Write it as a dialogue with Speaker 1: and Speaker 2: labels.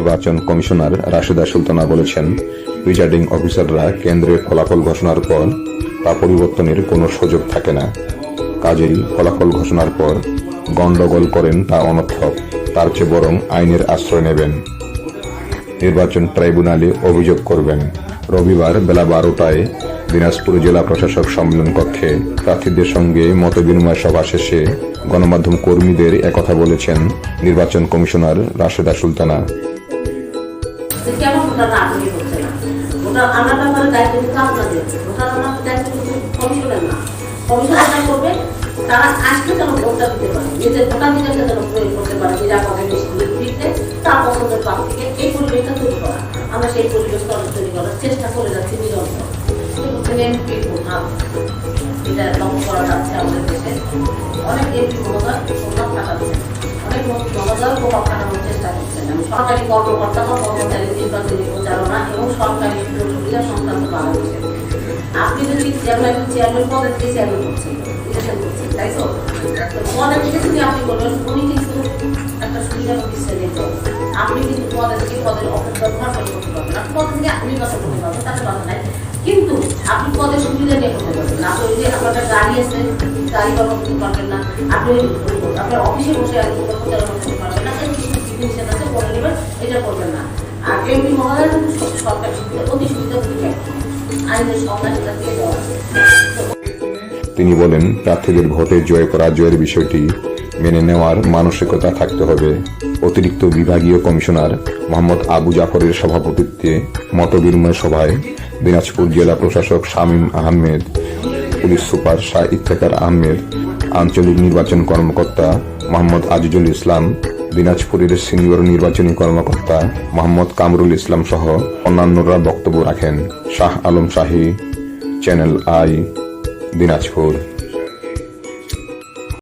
Speaker 1: নির্বাচন কমিশনার রাশেদা সুলতানা বলেছেন প্রিজাইডিং অফিসাররা কেন্দ্রের ফলাফল ঘোষণার পর তা পরিবর্তনের কোনো সুযোগ থাকে না। কাজেই ফলাফল ঘোষণার পর গণ্ডগোল করেন তা অনর্থক, তার চেয়ে বরং আইনের আশ্রয় নেবেন। নির্বাচন ট্রাইব্যুনালে অভিযোগ করবেন, রবিবার বেলা বারোটায় দিনাজপুর জেলা প্রশাসক সম্মেলন কক্ষে প্রার্থীদের সঙ্গে মতবিনিময় সভা শেষে গণমাধ্যম কর্মীদের একথা বলেছেন নির্বাচন কমিশনার রাশেদা সুলতানা।
Speaker 2: যে কেন ভোটাররা আগ্রহী হচ্ছে না। ভোটার আনার ব্যাপারে দায়িত্ব কিন্তু আপনাদের। ভোটার আনার দায়িত্ব কিন্তু কমিশনের না। কমিশনার যা করবে, তারা আসলে যেন ভোটটা দিতে পারে। নিজের ভোটাধিকারকে যেন প্রয়োগ করতে পারে নিরাপদে নিশ্চিত তার পছন্দের প্রার্থীকে এই পরিবেশটা তৈরি করা। আমরা সেই পরিবেশটা অনেক তৈরি করার চেষ্টা করে যাচ্ছি নিরন্তর। এটা লক্ষ্য করা যাচ্ছে আমাদের দেশে। অনেক এমপি প্রভাব করছেন আপনি যদি করছেন করছেন যদি আপনি কিন্তু একটা সুবিধা দিচ্ছেন এরপর। আপনি কিন্তু পদে থেকে পদের আপনি পদে থেকে আপনি পারবেন তাতে কিন্তু আপনি পদের সুবিধা নিয়ে করতে পারবেন না। তো ওই যে আপনার গাড়ি আছে, গাড়ি ব্যবহার না, আপনি আপনার অফিসে বসে প্রচারণা করতে পারবেন
Speaker 1: তিনি বলেন, প্রার্থীদের ভোটে জয় পরাজয়ের বিষয়টি মেনে নেওয়ার মানসিকতা থাকতে হবে। অতিরিক্ত বিভাগীয় কমিশনার মোহাম্মদ আবু জাফরের সভাপতিত্বে মতবিনিময় সভায় দিনাজপুর জেলা প্রশাসক শামীম আহমেদ, পুলিশ সুপার শাহ ইফতেখার আহমেদ, আঞ্চলিক নির্বাচন কর্মকর্তা মোহাম্মদ আজিজুল ইসলাম দিনাজপুরের সিনিয়র নির্বাচনী কর্মকর্তা মোহাম্মদ কামরুল ইসলাম সহ অন্যান্যরা বক্তব্য রাখেন শাহ আলম শাহী, চ্যানেল আই, দিনাজপুর।